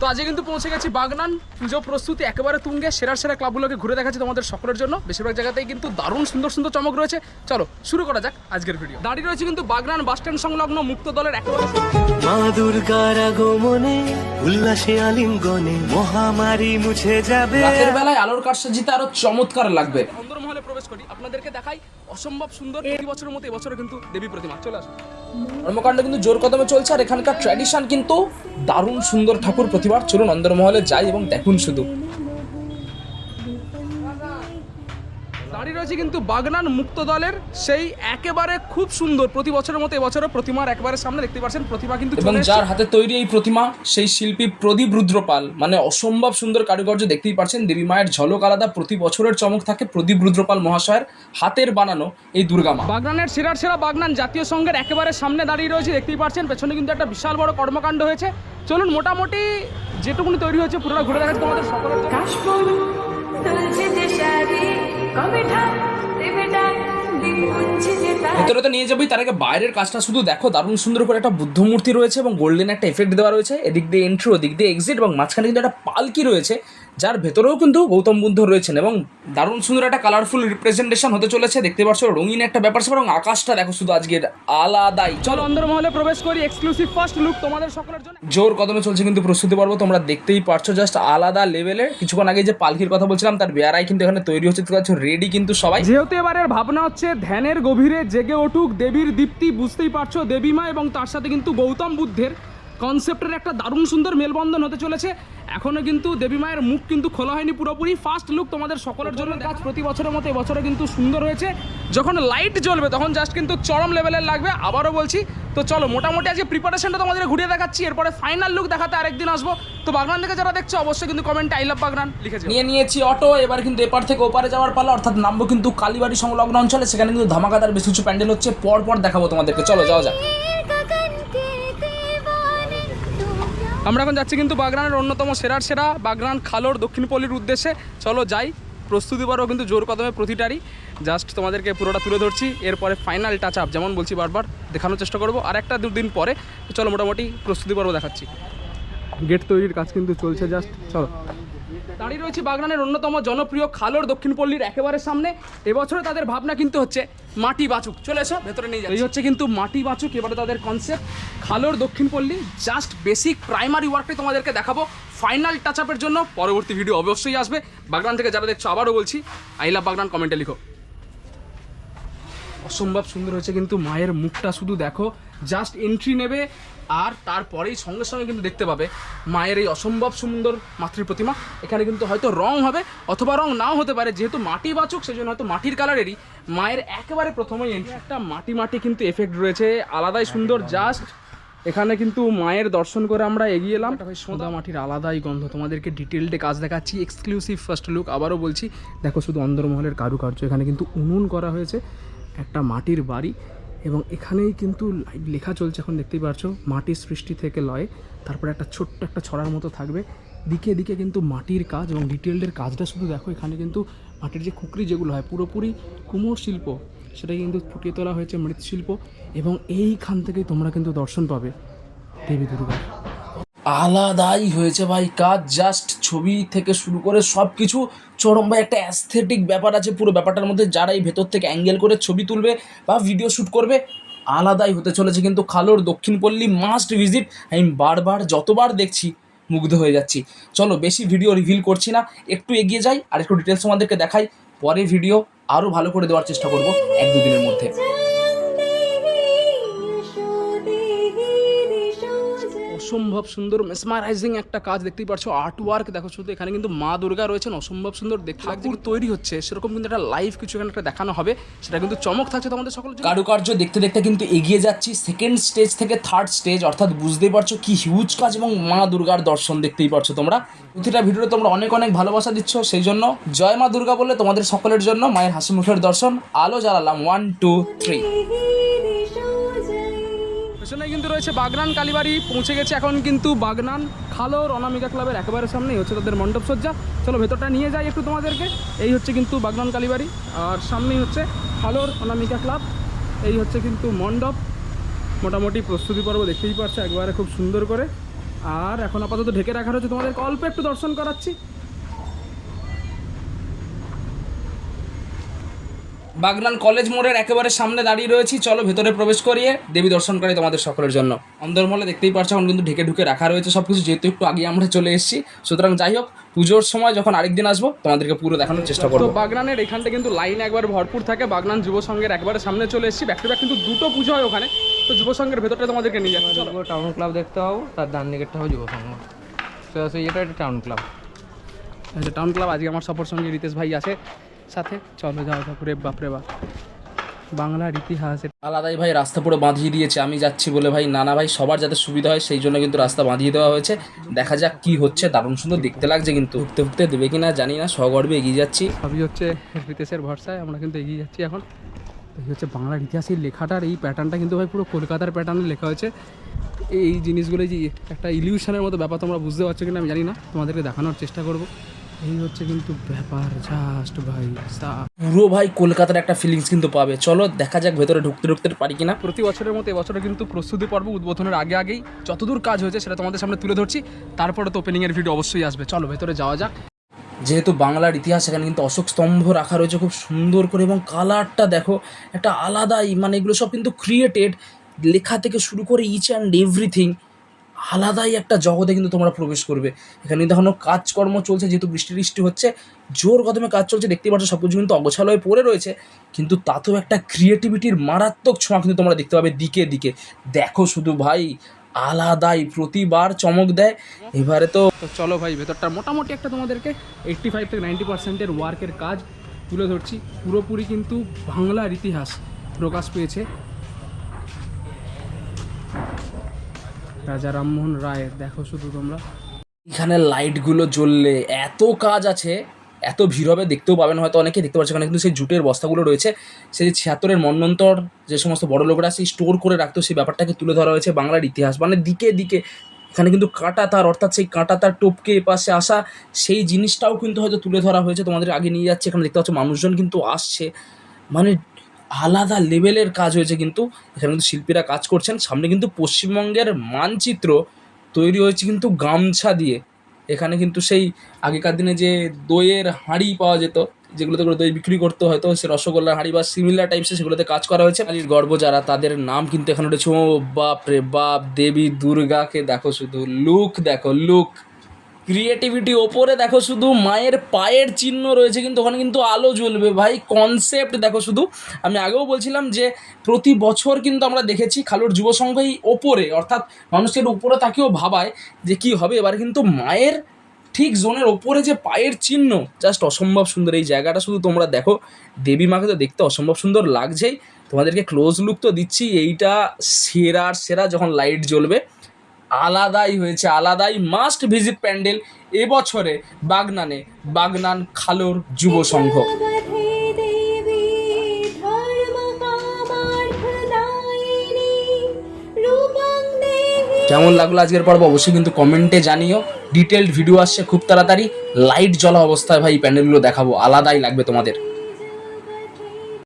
তো আজকে কিন্তু পৌঁছে গেছি বাগনান। পুজো প্রস্তুতি একেবারে তুঙ্গে সেরা সেরা ক্লাবগুলোকে ঘুরে দেখাচ্ছি তোমাদের সকলের জন্য। বেশিরভাগ জায়গাতেই কিন্তু দারুণ সুন্দর সুন্দর চমক রয়েছে। চলো শুরু করা যাক আজকের ভিডিও দাঁড়িয়ে রয়েছে কিন্তু বাগনান বাস স্ট্যান্ড সংলগ্ন মুক্ত দলের একেবারে মা দুর্গার আগমনে উল্লাসে আলিঙ্গনে মহামারী মুছে যাবে। রাতের বেলায় আলোর কারসাজিতে আরও চমৎকার লাগবে। অন্দরমহলে প্রবেশ করি। আপনাদেরকে দেখাই। অসম্ভব সুন্দর, প্রতি বছরের মতো এবছরও কিন্তু দেবী প্রতিমা। চলে আসুন। কর্মকাণ্ড কিন্তু জোর কদমে চলছে আর এখানকার ট্র্যাডিশন কিন্তু দারুণ সুন্দর ঠাকুর প্রতিবার চলুন অন্দরমহলে যাই এবং দেখুন শুধু। দাঁড়িয়ে রয়েছে কিন্তু বাগনান মুক্ত দলের সেই একেবারে খুব সুন্দর প্রতি বছরের মতো এবছরও প্রতিমার একেবারে সামনে দেখতে পাচ্ছেন। প্রতিমা কিন্তু এবং যার হাতে তৈরি এই প্রতিমা সেই শিল্পী প্রদীপ রুদ্রপাল। মানে অসম্ভব সুন্দর কারুকার্য দেখতেই পাচ্ছেন। দেবী মায়ের ঝলক আলাদা প্রতি বছরের চমক থাকে প্রদীপ রুদ্রপাল মহাশয়ের হাতের বানানো এই দুর্গা মা। বাগনানের সেরার সেরা বাগনান জাতীয় সংঘের একেবারে সামনে দাঁড়িয়ে রয়েছে দেখতেই পাচ্ছেন। পেছনে কিন্তু একটা বিশাল বড় কর্মকাণ্ড হয়েছে। চলুন মোটামুটি যেটুকুনি তৈরি হয়েছে পুরোটা ঘুরে দেখাচ্ছি তোমাদের সকলের ভেতরে তো নিয়ে যাবি তার আগে বাইরের কাজটা শুধু দেখো, দারুণ সুন্দর করে একটা বুদ্ধ মূর্তি রয়েছে এবং গোল্ডেন একটা এফেক্ট দেওয়া রয়েছে। এদিক দিয়ে এন্ট্রি ওদিক দিয়ে এক্সিট এবং মাঝখানে কিন্তু একটা পালকি রয়েছে। যার ভেতরেও কিন্তু গৌতম বুদ্ধ রয়েছেন এবং দারুণ সুন্দর একটা কালারফুল রিপ্রেজেন্টেশন হতে চলেছে। দেখতে পাচ্ছ রঙিন একটা ব্যাপার স্যাপার এবং আকাশটা দেখো শুধু আজকের আলাদাই। চলো। অন্দরমহলে প্রবেশ করি এক্সক্লুসিভ ফার্স্ট লুক তোমাদের সকলের জন্য। জোর কদমে চলছে কিন্তু প্রস্তুতি পর্ব তোমরা দেখতেই পারছ জাস্ট আলাদা লেভেলে কিছুক্ষণ আগে যে পালকির কথা বলছিলাম তার বেয়ারাই কিন্তু এখানে তৈরি হচ্ছে। দেখতে পাচ্ছ রেডি কিন্তু সবাই। যেহেতু এবারের ভাবনা হচ্ছে ধ্যানের গভীরে জেগে উঠুক দেবীর দীপ্তি বুঝতেই পারছ দেবী মা এবং তার সাথে কিন্তু গৌতম বুদ্ধের কনসেপ্টের একটা দারুণ সুন্দর মেলবন্ধন হতে চলেছে। এখনও কিন্তু দেবী মায়ের মুখ কিন্তু খোলা হয়নি পুরোপুরি। ফার্স্ট লুক তোমাদের সকলের জন্য কাজ প্রতি বছরের মতো এবছরে কিন্তু সুন্দর হয়েছে। যখন লাইট জ্বলবে তখন জাস্ট কিন্তু চরম লেভেলের লাগবে। আবারও বলছি, তো চলো মোটামুটি আজকে প্রিপারেশনটা তোমাদের ঘুরিয়ে দেখাচ্ছি। এরপরে ফাইনাল লুক দেখাতে আরেকদিন আসব। তো বাগনান থেকে যারা দেখছ, অবশ্যই কিন্তু কমেন্টে আই লাভ বাগনান লিখে নিয়ে নিয়েছি অটো এবার কিন্তু এপার থেকে ওপারে যাওয়ার পালা, অর্থাৎ নামবো কিন্তু কালীবাড়ি সংলগ্ন অঞ্চলে। সেখানে কিন্তু ধামাকাদার বেশ কিছু প্যান্ডেল হচ্ছে। পর পর দেখাবো তোমাদেরকে। চলো, যাওয়া যাক। আমরা এখন যাচ্ছি কিন্তু বাগরানের অন্যতম সেরার সেরা বাগরান খালোর দক্ষিণপল্লীর উদ্দেশ্যে। চলো যাই, প্রস্তুতি পরও কিন্তু জোর কদমে প্রতিটারই। জাস্ট তোমাদেরকে পুরোটা তুলে ধরছি, এরপরে ফাইনাল টাচ আপ যেমন বলছি বারবার, দেখানোর চেষ্টা করব। আর একটা দুদিন পরে চলো মোটামুটি প্রস্তুতি পর্ব দেখাচ্ছি। গেট তৈরির কাজ কিন্তু চলছে জাস্ট চলো। দাঁড়িয়ে রয়েছে বাগরানের অন্যতম জনপ্রিয় খালোর দক্ষিণপল্লীর একেবারে সামনে। এবছরে তাদের ভাবনা কিন্তু হচ্ছে মাটি বাচুক। চলে এসো ভেতরে নিয়ে যাচ্ছি। এই হচ্ছে কিন্তু মাটি বাচুক এবারে তাদের কনসেপ্ট খালোর দক্ষিণপল্লী জাস্ট বেসিক প্রাইমারি ওয়ার্কটাই তোমাদেরকে দেখাবো। ফাইনাল টাচ আপের জন্য পরবর্তী ভিডিও অবশ্যই আসবে। বাগনান থেকে যারা দেখছ আবারও বলছি আই লাভ বাগনান কমেন্টে লিখো। অসম্ভব সুন্দর হয়েছে কিন্তু মায়ের মুখটা শুধু দেখো। জাস্ট এন্ট্রি নেবে আর তারপরেই সঙ্গে সঙ্গে কিন্তু দেখতে পাবে মায়ের এই অসম্ভব সুন্দর মাতৃ প্রতিমা। এখানে কিন্তু হয়তো রং হবে অথবা রং নাও হতে পারে যেহেতু মাটি বাচুক সেজন্য হয়তো মাটির কালারেরই। মায়ের একেবারে প্রথমেই এন্ট্রি একটা মাটি মাটি কিন্তু এফেক্ট রয়েছে আলাদাই সুন্দর জাস্ট এখানে কিন্তু মায়ের দর্শন করে আমরা এগিয়ে এলাম। সোদা মাটির আলাদাই গন্ধ তোমাদেরকে ডিটেলডে কাজ দেখাচ্ছি এক্সক্লুসিভ ফার্স্ট লুক আবারও বলছি। দেখো শুধু অন্দরমহলের কারুকার্য এখানে কিন্তু উনুন করা হয়েছে একটা মাটির বাড়ি। এবং এখানেই কিন্তু লেখা চলছে, এখন দেখতেই পারছ, মাটির সৃষ্টি থেকে লয়, তারপরে একটা ছোট্ট একটা ছড়ার মতো থাকবে। দিকে দিকে কিন্তু মাটির কাজ এবং ডিটেলডের কাজটা শুধু দেখো, এখানে কিন্তু মাটির যে খুকরি যেগুলো হয়, পুরোপুরি কুমোর শিল্প সেটা কিন্তু ফুটিয়ে তোলা হয়েছে মৃৎশিল্প এবং এইখান থেকেই তোমরা কিন্তু দর্শন পাবে দেবী দুর্গার। আলাদাই হয়েছে ভাই। কাজ জাস্ট ছবি থেকে শুরু করে সব কিছু চরম ভাই, একটা অ্যাস্থেটিক ব্যাপার আছে পুরো ব্যাপারটার মধ্যে। যারা এই ভেতর থেকে অ্যাঙ্গেল করে ছবি তুলবে বা ভিডিও শ্যুট করবে, আলাদাই হতে চলেছে। কিন্তু খালোর দক্ষিণপল্লী মাস্ট ভিজিট আমি বারবার, যতবার দেখছি, মুগ্ধ হয়ে যাচ্ছি। চলো, বেশি ভিডিও রিভিল করছি না। একটু এগিয়ে যাই, আর একটু ডিটেলস তোমাদেরকে দেখাই। পরে ভিডিও আরও ভালো করে দেওয়ার চেষ্টা করব এক দুদিনের মধ্যে। অসম্ভব সুন্দর মেসমারাইজিং একটা কাজ দেখতেই পাচ্ছ আর্ট ওয়ার্ক দেখো শুধু এখানে কিন্তু মা দুর্গা রয়েছেন অসম্ভব সুন্দর দেখতে লাগছে কিন্তু তৈরি হচ্ছে। সেরকম কিন্তু একটা লাইভ কিছু এখানে একটা দেখানো হবে সেটা কিন্তু চমক থাকছে তোমাদের সকল কারুকার্য দেখতে দেখতে কিন্তু এগিয়ে যাচ্ছি সেকেন্ড স্টেজ থেকে থার্ড স্টেজ অর্থাৎ বুঝতেই পারছ কি হিউজ কাজ এবং মা দুর্গার দর্শন দেখতেই পারছ তোমরা। প্রতিটা ভিডিওতে তোমরা অনেক অনেক ভালোবাসা দিচ্ছ সেই জন্য জয় মা দুর্গা বলে তোমাদের সকলের জন্য মায়ের হাসি মুখের দর্শন। আলো জ্বালালাম ওয়ান টু থ্রি পেছনে কিন্তু রয়েছে বাগনান, কালীবাড়ি, পৌঁছে গেছে এখন কিন্তু বাগনান খালোর অনামিকা ক্লাবের একেবারে সামনেই হচ্ছে তাদের মণ্ডপ সজ্জা। চলো ভেতরটা নিয়ে যাই একটু তোমাদেরকে। এই হচ্ছে কিন্তু বাগনান, কালীবাড়ি, আর সামনেই হচ্ছে খালোর অনামিকা ক্লাব। এই হচ্ছে কিন্তু মণ্ডপ। মোটামুটি প্রস্তুতি পর্ব দেখতেই পারছ, একবারে খুব সুন্দর করে। আর এখন আপাতত ঢেকে রাখা রয়েছে তোমাদেরকে, অল্প একটু দর্শন করাচ্ছি। বাগনান কলেজ মোড়ের একেবারে সামনে দাঁড়িয়ে রয়েছি। চলো ভেতরে প্রবেশ করিয়ে দেবী দর্শন করি তোমাদের সকলের জন্য। অন্দরমহলে দেখতেই পারছ এখন কিন্তু ঢেকে ঢুকে রাখা রয়েছে সব কিছু যেহেতু একটু আগে আমরা চলে এসেছি। সুতরাং যাই হোক পুজোর সময় যখন আরেকদিন আসব তোমাদেরকে পুরো দেখানোর চেষ্টা করব। বাগনানের এখানটা কিন্তু লাইন একবার ভরপুর থাকে। বাগনান যুব সংঘের একবারে সামনে চলে এসেছি। ব্যাক টু ব্যাক কিন্তু দুটো পুজো হয় ওখানে। তো যুব সংঘের ভেতরটা তোমাদেরকে নিয়ে যাচ্ছি। চলো। টাউন ক্লাব দেখতে পাবো তার ডান দিকেরটা হবে যুব সংঘ। এটা একটা টাউন ক্লাব আচ্ছা টাউন ক্লাব আজকে আমার সফর সঙ্গে রিতেশ ভাই আছে। সাথে চলো যাও তারপরে বাপরে বাপ। বাংলার ইতিহাস আলাদাই ভাই রাস্তা পুরো বাঁধিয়ে দিয়েছে আমি যাচ্ছি বলে ভাই নানা ভাই সবার যাতে সুবিধা হয় সেই জন্য কিন্তু রাস্তা বাঁধিয়ে দেওয়া হয়েছে। দেখা যাক কি হচ্ছে দারুণ সুন্দর দেখতে লাগছে কিন্তু। উঠতে উঠতে দেবে কিনা জানি না সগর্বে এগিয়ে যাচ্ছি। সবই হচ্ছে রিতেশের ভরসায় আমরা কিন্তু এগিয়ে যাচ্ছি এখন। এই হচ্ছে বাংলার ইতিহাসের লেখাটার এই প্যাটার্নটা কিন্তু ভাই পুরো কলকাতার প্যাটার্নে লেখা হয়েছে। এই জিনিসগুলো যে একটা ইলিউশনের মতো ব্যাপার তোমরা বুঝতে পারছ কিনা আমি জানি না তোমাদেরকে দেখানোর চেষ্টা করব। এই হচ্ছে কিন্তু ব্যাপার জাস্ট ভাই পুরো ভাই কলকাতার একটা ফিলিংস কিন্তু পাবে। চলো দেখা যাক ভেতরে ঢুকতে ঢুকতে পারি কিনা। প্রতি বছরের মতো এবছরে কিন্তু প্রস্তুতি পর্ব উদ্বোধনের আগে আগেই যতদূর কাজ হয়েছে সেটা তোমাদের সামনে তুলে ধরছি। তারপরে তো ওপেনিংয়ের ভিডিও অবশ্যই আসবে। চলো ভেতরে যাওয়া যাক। যেহেতু বাংলার ইতিহাস এখানে কিন্তু অশোক স্তম্ভ রাখা রয়েছে খুব সুন্দর করে এবং কালারটা দেখো একটা আলাদাই মানে এগুলো সব কিন্তু ক্রিয়েটেড লেখা থেকে শুরু করে ইচ অ্যান্ড এভরিথিং আলাদাই একটা জগতে কিন্তু তোমরা প্রবেশ করবে। এখানে কিন্তু এখনও কাজকর্ম চলছে, যেহেতু বৃষ্টি বৃষ্টি হচ্ছে, জোর কদমে কাজ চলছে, দেখতে পাচ্ছ সব কিছু কিন্তু অগোছালো হয়ে পড়ে রয়েছে, কিন্তু তাতেও একটা ক্রিয়েটিভিটির মারাত্মক ছোঁয়া কিন্তু তোমরা দেখতে পাবে দিকে দিকে। দেখো শুধু ভাই, আলাদাই প্রতিবার চমক দেয়। এবারে তো চলো ভাই, ভেতরটা মোটামুটি একটা তোমাদেরকে এইট্টি ফাইভ থেকে নাইনটি পার্সেন্টের ওয়ার্কের কাজ তুলে ধরছি। পুরোপুরি কিন্তু বাংলার ইতিহাস প্রকাশ পেয়েছে। রাজা রামমোহন রায়ের, দেখো শুধু তোমরা। এখানে লাইটগুলো জ্বললে এত কাজ আছে, এত ভিড় হবে, দেখতেও পাবেন হয়তো অনেকে, দেখতে পাচ্ছে এখানে কিন্তু সেই জুটের বস্তাগুলো রয়েছে। সেই ছিয়াত্তরের মন্নন্তর যে সমস্ত বড় লোকরা সেই স্টোর করে রাখতো সেই ব্যাপারটাকে তুলে ধরা হয়েছে বাংলার ইতিহাস। মানে দিকে দিকে, এখানে কিন্তু কাঁটা তার অর্থাৎ সেই কাঁটা তার টপকে এপাশে আসা, সেই জিনিসটাও কিন্তু হয়তো তুলে ধরা হয়েছে। তোমাদের আগে নিয়ে যাচ্ছে, এখানে দেখতে পাচ্ছ মানুষজন কিন্তু আসছে। মানে আলাদা লেভেলের কাজ হয়েছে কিন্তু। এখানে কিন্তু শিল্পীরা কাজ করছেন। সামনে কিন্তু পশ্চিমবঙ্গের মানচিত্র তৈরি হয়েছে কিন্তু গামছা দিয়ে। এখানে কিন্তু সেই আগেকার দিনে যে দইয়ের হাঁড়ি পাওয়া যেত, যেগুলোতে করে দই বিক্রি করতে হয়তো সে রসগোল্লার হাঁড়ি বা সিমিলার টাইপসের সেগুলোতে কাজ করা হয়েছে। কালীর গর্ব যারা, তাদের নাম কিন্তু এখানে রয়েছে ও বাপ রে বাপ, দেবী দুর্গাকে দেখো শুধু লুক দেখো লুক ক্রিয়েটিভিটি ওপরে দেখো শুধু মায়ের পায়ের চিহ্ন রয়েছে, কিন্তু ওখানে কিন্তু আলো জ্বলবে। ভাই কনসেপ্ট দেখো শুধু। আমি আগেও বলছিলাম যে, প্রতি বছর কিন্তু আমরা দেখেছি খালুর যুব সংঘই ওপরে, অর্থাৎ মানুষের উপরে তাকেও ভাবায় যে কি হবে। এবার কিন্তু মায়ের ঠিক জোনের ওপরে যে পায়ের চিহ্ন জাস্ট অসম্ভব সুন্দর। এই জায়গাটা শুধু তোমরা দেখো। দেবী মাকে তো দেখতে অসম্ভব সুন্দর লাগছেই। তোমাদেরকে ক্লোজ লুক তো দিচ্ছি। এইটা সেরার সেরা যখন লাইট জ্বলবে আলাদাই হয়েছে, আলাদাই মাস্ট ভিজিট প্যান্ডেল এবছরে বাগনানে, বাগনান খালোর যুব সংঘ। কেমন লাগল আজকের পর্ব? অবশ্যই কিন্তু কমেন্টে জানিও। ডিটেলড ভিডিও আসছে খুব তাড়াতাড়ি। লাইট জ্বলা অবস্থায় ভাই প্যান্ডেলগুলো দেখাবো। আলাদাই লাগবে তোমাদের।